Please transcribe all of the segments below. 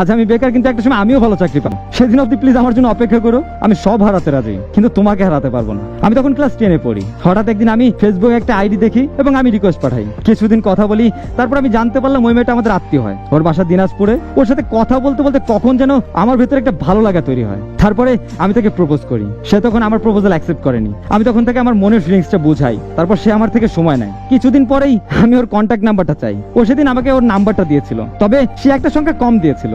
আজ আমি বেকার, কিন্তু একটা সময় আমিও ভালো চাকরি পাবো। সেদিন অব্দি প্লিজ আমার জন্য অপেক্ষা করো, আমি সব হারাতে রাজি, কিন্তু তোমাকে হারাতে পারব না। আমি তখন ক্লাস টেনে পড়ি। হঠাৎ একদিন আমি ফেসবুকে একটা আইডি দেখি এবং আমি রিকোয়েস্ট পাঠাই। কিছুদিন কথা বলি, তারপর আমি জানতে পারলাম ওই মেয়েটা আমাদের আত্মীয় হয়। ওর বাসা দিনাজপুরে। ওর সাথে কথা বলতে বলতে কখন যেন আমার ভেতরে একটা ভালো লাগা তৈরি হয়। তারপরে আমি তাকে প্রপোজ করি। সে তখন আমার প্রপোজাল অ্যাকসেপ্ট করেনি। আমি তখন থেকে আমার মনের ফিলিংসটা বুঝাই। তারপর সে আমার থেকে সময় নেয়। কিছুদিন পরেই আমি ওর কন্ট্যাক্ট নাম্বারটা চাই। ও সেদিন আমাকে ওর নাম্বারটা দিয়েছিল। তবে সে একটা সংখ্যা কম দিয়েছিল।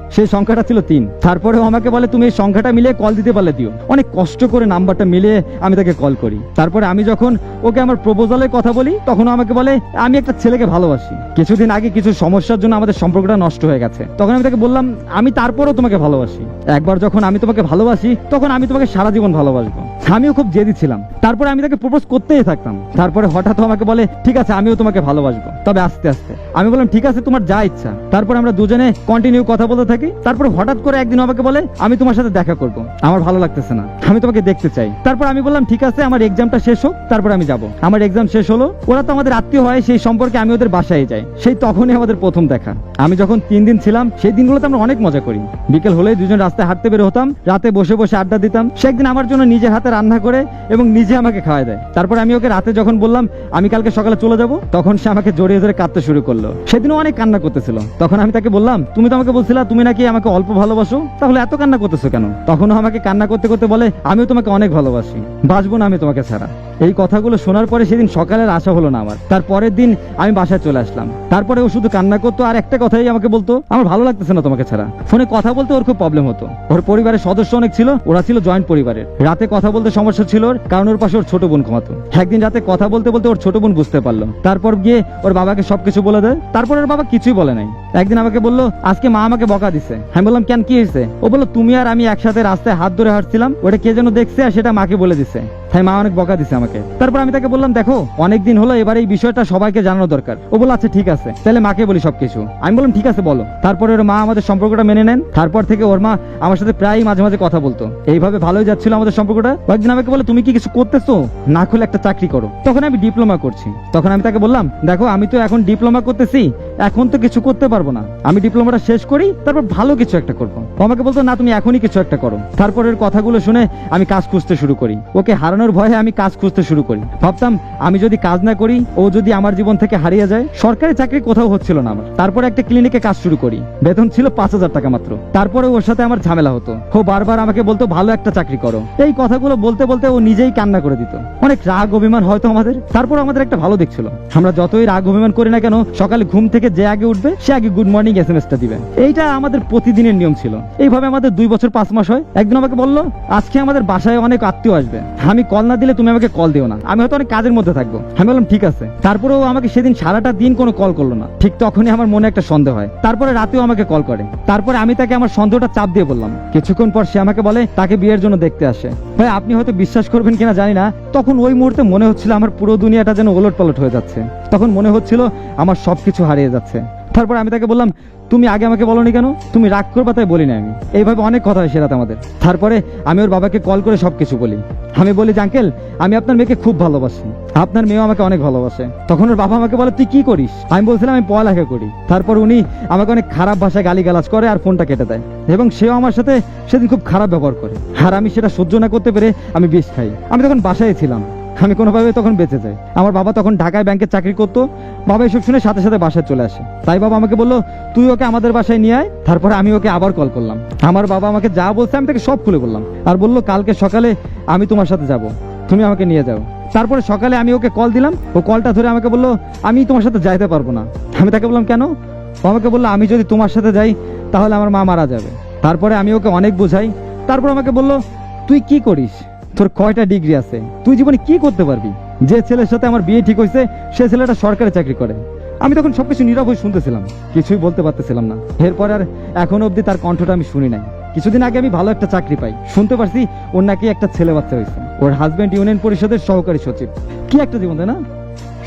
সেই সংখ্যাটা ছিল তিন। তারপরেও আমাকে বলে, তুমি এই সংখ্যাটা মিলিয়ে কল দিতে পারলে দিও। অনেক কষ্ট করে নাম্বারটা মিলিয়ে আমি তাকে কল করি। তারপরে আমি যখন ওকে আমার প্রপোজালের কথা বলি, তখন আমাকে বলে, আমি একটা ছেলেকে ভালোবাসি। কিছুদিন আগে কিছু সমস্যার জন্য আমাদের সম্পর্কটা নষ্ট হয়ে গেছে। তখন আমি তাকে বললাম, আমি তারপরেও তোমাকে ভালোবাসি। একবার যখন আমি তোমাকে ভালোবাসি, তখন আমি তোমাকে সারা জীবন ভালোবাসবো। আমিও খুব জেদি ছিলাম। তারপরে আমি তাকে প্রপোজ করতেই থাকতাম। তারপরে হঠাৎ আমাকে বলে, ঠিক আছে, আমিও তোমাকে ভালোবাসবো। তবে আস্তে আস্তে। আমি বললাম, ঠিক আছে, তোমার যা ইচ্ছা। তারপরে আমরা দুজনে কন্টিনিউ কথা বলতে থাকি। তারপর হঠাৎ করে একদিন আমাকে বলে, আমি তোমার সাথে দেখা করব। আমার ভালো লাগতেছে না। আমি তোমাকে দেখতে চাই। তারপর আমি বললাম, ঠিক আছে, আমার এক্সামটা শেষ হোক, তারপর আমি যাব। আমার এক্সাম শেষ হলো, ওরা তো আমাদের আত্মীয় হয়, সেই সম্পর্কে আমি ওদের বাসায় যাই। সেই তখনই আমাদের প্রথম দেখা। আমি যখন তিন দিন ছিলাম, সেই দিনগুলোতে আমরা অনেক মজা করি। বিকেল হলে দুজন রাস্তায় হাঁটতে বের হতাম, রাতে বসে বসে আড্ডা দিতাম। সে একদিন আমার জন্য নিজে হাতে রান্না করে এবং নিজে আমাকে খাওয়াই দেয়। তারপর আমি ওকে রাতে যখন বললাম, আমি কালকে সকালে চলে যাব, তখন সে আমাকে জড়িয়ে ধরে কাঁদতে শুরু করল। সেদিনও অনেক কান্না করতেছিল। তখন আমি তাকে বললাম, তুমি তো আমাকে বলছিলা, তুমি নাকি আমাকে অল্প ভালোবাসো? তাহলে এত কান্না করতেছো কেন? তখনও আমাকে কান্না করতে করতে বলে আমিও তোমাকে অনেক ভালোবাসি। বাঁচবো না আমি তোমাকে ছাড়া। এই কথাগুলো শোনার পরে সেদিন সকালের আশা হলো না আমার। তার পরের দিন আমি বাসায় চলে আসলাম। তারপরে ও শুধু কান্না করতো আর একটা কথাই আমাকে বলতো আমার ভালো লাগতেছে না তোমাকে ছাড়া। ফোনে কথা বলতে ওর খুব প্রবলেম হতো। ওর পরিবারের সদস্য অনেক ছিল ওরা ছিল জয়েন্ট পরিবারের। রাতে কথা বলতে সমস্যা ছিল ওর, কারণ ওর পাশে ওর ছোট বোন ঘুমাতো। একদিন রাতে কথা বলতে বলতে ওর ছোট বোন বুঝতে পারল। তারপর গিয়ে ওর বাবাকে সবকিছু বলে দেয়। তারপর ওর বাবা কিছুই বলে নাই। একদিন আমাকে বলল আজকে মা আমাকে বকা দিছে আমি বললাম, কেন কি হয়েছে ও বলল, তুমি আর আমি একসাথে রাস্তায় হাত ধরে হাঁটছিলাম, ওটা কে যেন দেখছে আর সেটা মাকে বলে দিছে। তাই মা অনেক বকা দিছে আমাকে। তারপর আমি তাকে বললাম, দেখো, অনেকদিন হলো এবার এই বিষয়টা সবাইকে জানানো দরকার। ও বলল আচ্ছা ঠিক আছে। তাহলে মাকে বলি সবকিছু। আমি বললাম, ঠিক আছে, বলো। তারপরে ওর মা আমাদের সম্পর্কটা মেনে নেন। তারপর থেকে ওর মা আমার সাথে প্রায়ই মাঝে মাঝে কথা বলতো। এইভাবে ভালোই যাচ্ছিল আমাদের সম্পর্কটা। কয়েকদিন আমাকে বলে তুমি কি কিছু করতেছো? না খুলে একটা চাকরি করো। তখন আমি ডিপ্লোমা করছি। তখন আমি তাকে বললাম, দেখো, আমি তো এখন ডিপ্লোমা করতেছি, এখন তো কিছু করতে পারব না। আমি ডিপ্লোমাটা শেষ করি, তারপর ভালো কিছু একটা করব। আমাকে বলতো, না, তুমি এখনই কিছু একটা করো। তারপর এর কথাগুলো শুনে আমি কাজ খুঁজতে শুরু করি। ওকে হারানোর ভয়ে আমি কাজ খুঁজতে শুরু করি। ভাবতাম, আমি যদি কাজ না করি, ও যদি আমার জীবন থেকে হারিয়ে যায়, সরকারি চাকরি কোথাও হচ্ছিল না আমার। তারপর একটা ক্লিনিকে কাজ শুরু করি। বেতন ছিল পাঁচ হাজার টাকা মাত্র। তারপরে ওর সাথে আমার ঝামেলা হতো। ও বারবার আমাকে বলতো, ভালো একটা চাকরি করো। এই কথাগুলো বলতে বলতে ও নিজেই কান্না করে দিত। অনেক রাগ, অভিমান হয়তো আমাদের। তারপর আমাদের একটা ভালো দিক ছিল আমরা যতই রাগ, অভিমান করি না কেন, সকালে ঘুম থেকে যে আগে উঠবে, সে আগে গুড মর্নিং এস এম এসটা দিবে। এইটা আমাদের প্রতিদিনের নিয়ম ছিল। এইভাবে আমাদের দুই বছর পাঁচ মাস হয়। একদিন আমাকে বলল, আজকে আমাদের বাসায় অনেক আত্মীয় আসবে। আমি কল না দিলে তুমি আমাকে কল দিও না। আমি হয়তো অনেক কাজের মধ্যে থাকব। আমি বললাম, ঠিক আছে। তারপরেও আমাকে সেদিন সারাটা দিন কোনো কল করল না। ঠিক তখনই আমার মনে একটা সন্দেহ হয়। তারপরে রাতেও আমাকে কল করে। তারপরে আমি তাকে আমার সন্দেহটা চাপ দিয়ে বললাম। কিছুক্ষণ পর সে আমাকে বলে, তাকে বিয়ের জন্য দেখতে আসে। ভাই, আপনি হয়তো বিশ্বাস করবেন কিনা জানি না। তখন ওই মুহূর্তে মনে হচ্ছিল আমার পুরো দুনিয়াটা যেন ওলট পালট হয়ে যাচ্ছে। তখন মনে হচ্ছিল আমার সবকিছু হারিয়ে যাচ্ছে। তারপর আমি তাকে বললাম, তুমি আগে আমাকে বলনি কেন? তুমি রাগ করবা তাই বলি না আমি। এইভাবে অনেক কথা হয় সে রাত আমাদের। তারপরে আমি ওর বাবাকে কল করে সবকিছু বলি। আমি বলি, যে আঙ্কেল আমি আপনার মেয়েকে খুব ভালোবাসি। আপনার মেয়েও আমাকে অনেক ভালোবাসে। তখন ওর বাবা আমাকে বলে, তুই কি করিস? আমি বলছিলাম, আমি পড়ালেখা করি। তারপর উনি আমাকে অনেক খারাপ ভাষায় গালিগালাজ করে আর ফোনটা কেটে দেয়। এবং সেও আমার সাথে সেদিন খুব খারাপ ব্যবহার করে। আর আমি সেটা সহ্য না করতে পেরে আমি বিষ খাই। আমি তখন বাসায় ছিলাম। আমি কোনোভাবে তখন বেঁচে যাই। আমার বাবা তখন ঢাকায় ব্যাংকে চাকরি করতো। বাবা এসব শুনে সাথে সাথে বাসায় চলে আসে। তাই বাবা আমাকে বলল, তুই ওকে আমাদের বাসায় নিয়ে আয়, তারপরে আমি ওকে আবার কল করলাম। আমার বাবা আমাকে যা বলছে আমি তাকে সব খুলে বললাম। আর বলল, কালকে সকালে আমি তোমার সাথে যাব। তুমি আমাকে নিয়ে যাও। তারপরে সকালে আমি ওকে কল দিলাম। ও কলটা ধরে আমাকে বলল, আমি তোমার সাথে যাইতে পারব না। আমি তাকে বললাম, কেন? ও আমাকে বলল, আমি যদি তোমার সাথে যাই, তাহলে আমার মা মারা যাবে। তারপরে আমি ওকে অনেক বোঝাই। তারপর আমাকে বলল, তুই কি করিস? তোর কয়টা ডিগ্রি আছে? তুই জীবনে কি করতে পারবি? যে ছেলের সাথে আমার বিয়ে ঠিক হয়েছে, সে ছেলেটা সরকারি চাকরি করে। আমি তখন সবকিছু নীরব হয়ে শুনতেছিলাম, কিছুই বলতে পারতেছিলাম না। এরপর আর এখন অবধি তার কণ্ঠটা আমি শুনি নাই। কিছুদিন আগে আমি ভালো একটা চাকরি পাই। শুনতে পারছি ওর নাকি একটা ছেলে বাচ্চা হয়েছে। ওর হাজবেন্ড ইউনিয়ন পরিষদের সহকারী সচিব। কি একটা জীবন, তাই না?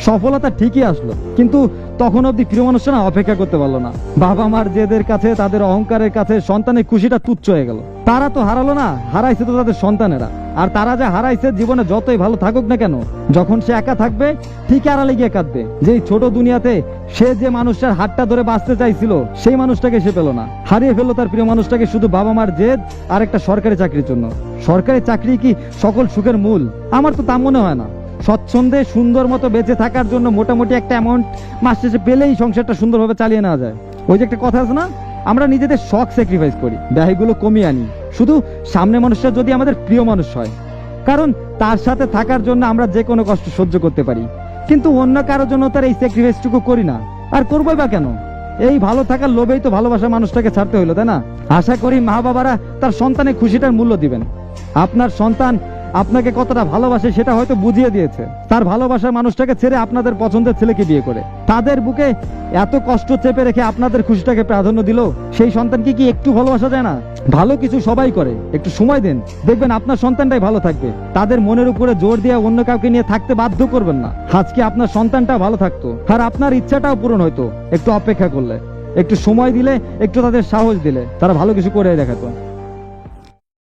সফলতা ঠিকই আসলো, কিন্তু তখন অব্দি প্রিয় মানুষটা না অপেক্ষা করতে পারল না। বাবা মার জেদের কাছে, তাদের অহংকারের কাছে সন্তানের খুশিটা তুচ্ছ হয়ে গেল। তারা তো হারালো না, হারাইছে তো তাদের সন্তানেরা। আর তারা যে হারাইছে জীবনে যতই ভালো থাকুক না কেন, যখন সে একা থাকবে, ঠিক আড়ালে গিয়ে কাঁদবে। যে ছোট দুনিয়াতে সে যে মানুষটার হাতটা ধরে বাঁচতে চাইছিল, সেই মানুষটাকে সে পেল না। হারিয়ে ফেলল তার প্রিয় মানুষটাকে শুধু বাবা মার জেদ আর একটা সরকারি চাকরির জন্য। সরকারি চাকরি কি সকল সুখের মূল? আমার তো তা মনে হয় না। স্বচ্ছন্দে সুন্দর মতো বেঁচে থাকার জন্য মোটামুটি একটা অ্যামাউন্ট মাস শেষে পেলেই সংসারটা সুন্দরভাবে চালিয়ে নেওয়া যায়। ওই যে একটা কথা আছে না, আমরা নিজেদের শখ স্যাক্রিফাইস করি ব্যয়গুলো কমিয়ে আনি। শুধু সামনে মানুষটা যদি আমাদের প্রিয় মানুষ হয়। কারণ তার সাথে থাকার জন্য আমরা যে কোনো কষ্ট সহ্য করতে পারি। কিন্তু অন্য কারোর জন্য তার এই স্যাক্রিফাইসটুকু করি না। আর করবোই বা কেন? এই ভালো থাকার লোভেই তো ভালোবাসা মানুষটাকে ছাড়তে হইল, তাই না? আশা করি মা বাবারা তার সন্তানের খুশিটার মূল্য দিবেন। আপনার সন্তান আপনাকে কতটা ভালোবাসে সেটা হয়তো বুঝিয়ে দিয়েছে। তার ভালোবাসার মানুষটাকে ছেড়ে আপনাদের পছন্দের ছেলেকে বিয়ে করে। তাদের বুকে এত কষ্ট চেপে রেখে আপনাদের খুশিটাকে প্রাধান্য দিল, সেই সন্তানকে কি একটু ভালোবাসা যায় না? ভালো কিছু সবাই করে, একটু সময় দেন। দেখবেন আপনার সন্তানটাই ভালো থাকবে। তাদের মনের উপরে জোর দিয়ে অন্য কাউকে নিয়ে থাকতে বাধ্য করবেন না। আজকে আপনার সন্তানটা ভালো থাকতো, আর আপনার ইচ্ছাটাও পূরণ হতো একটু অপেক্ষা করলে। একটু সময় দিলে, একটু তাদের সাহস দিলে, তারা ভালো কিছু করে দেখাতো।